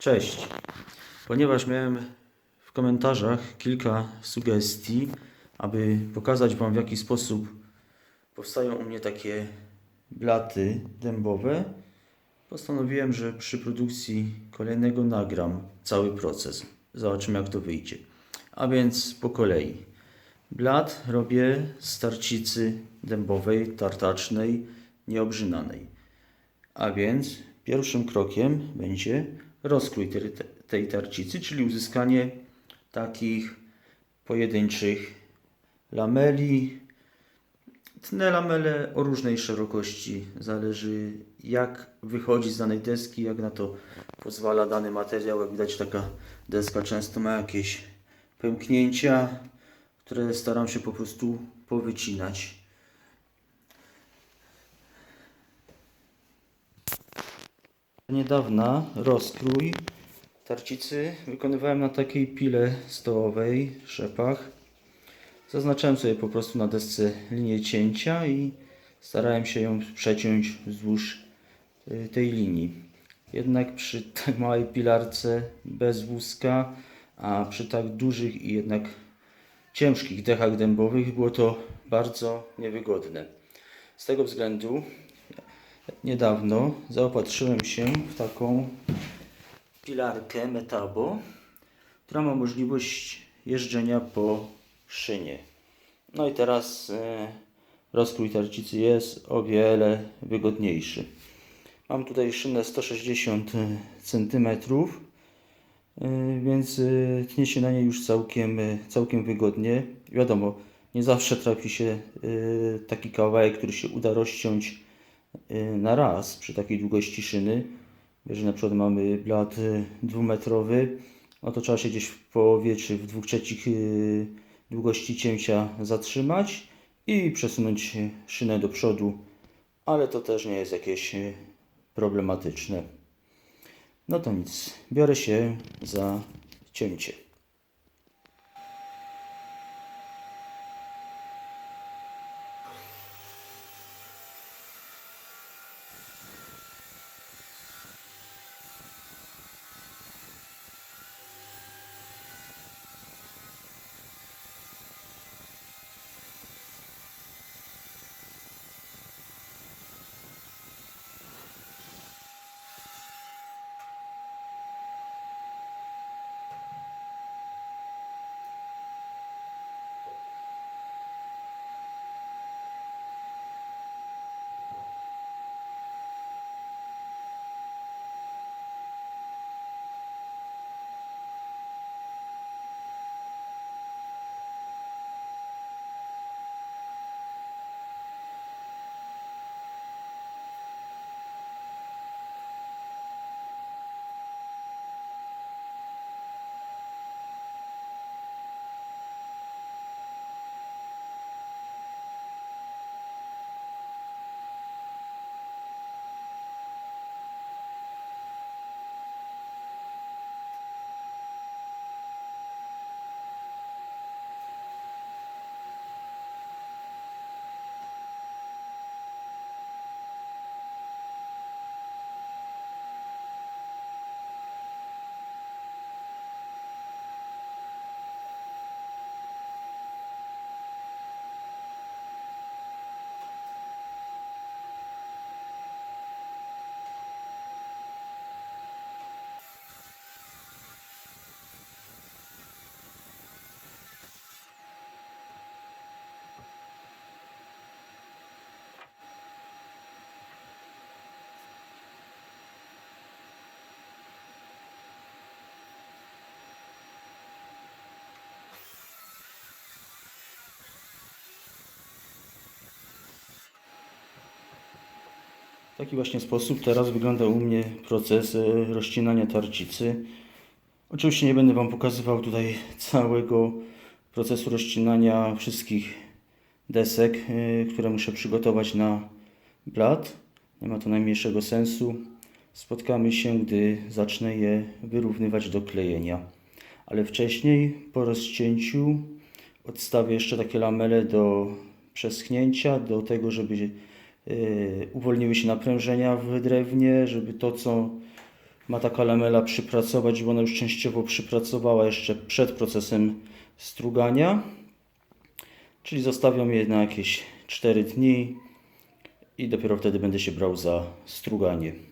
Cześć. Ponieważ miałem w komentarzach kilka sugestii, aby pokazać Wam w jaki sposób powstają u mnie takie blaty dębowe, postanowiłem, że przy produkcji kolejnego nagram cały proces. Zobaczymy jak to wyjdzie. A więc po kolei. Blat robię z tarcicy dębowej, tartacznej, nieobrzynanej. A więc pierwszym krokiem będzie rozkrój tej, tarcicy, czyli uzyskanie takich pojedynczych lameli. Tnę lamele o różnej szerokości, zależy jak wychodzi z danej deski, jak na to pozwala dany materiał. Jak widać taka deska często ma jakieś pęknięcia, które staram się po prostu powycinać. Niedawna rozkrój tarcicy wykonywałem na takiej pile stołowej, szepach. Zaznaczałem sobie po prostu na desce linię cięcia i starałem się ją przeciąć wzdłuż y, tej linii. Jednak przy tak małej pilarce bez wózka, a przy tak dużych i jednak ciężkich dechach dębowych było to bardzo niewygodne. Z tego względu niedawno zaopatrzyłem się w taką pilarkę Metabo, która ma możliwość jeżdżenia po szynie. No i teraz e, rozkrój tarcicy jest o wiele wygodniejszy. Mam tutaj szynę 160 cm, e, więc e, tnie się na niej już całkiem, e, całkiem wygodnie. Wiadomo, nie zawsze trafi się e, taki kawałek, który się uda rozciąć na raz przy takiej długości szyny. Jeżeli na przykład mamy blat y, dwumetrowy, no to trzeba się gdzieś w połowie czy w dwóch trzecich y, długości cięcia zatrzymać i przesunąć szynę do przodu, ale to też nie jest jakieś y, problematyczne. No to nic, biorę się za cięcie. Taki właśnie sposób teraz wygląda u mnie proces e, rozcinania tarcicy. Oczywiście nie będę Wam pokazywał tutaj całego procesu rozcinania wszystkich desek, e, które muszę przygotować na blat. Nie ma to najmniejszego sensu. Spotkamy się, gdy zacznę je wyrównywać do klejenia. Ale wcześniej, po rozcięciu, odstawię jeszcze takie lamele do przeschnięcia, do tego, żeby uwolniły się naprężenia w drewnie, żeby to, co ma taka lamela przypracować, bo ona już częściowo przypracowała jeszcze przed procesem strugania. Czyli zostawiam je na jakieś 4 dni i dopiero wtedy będę się brał za struganie.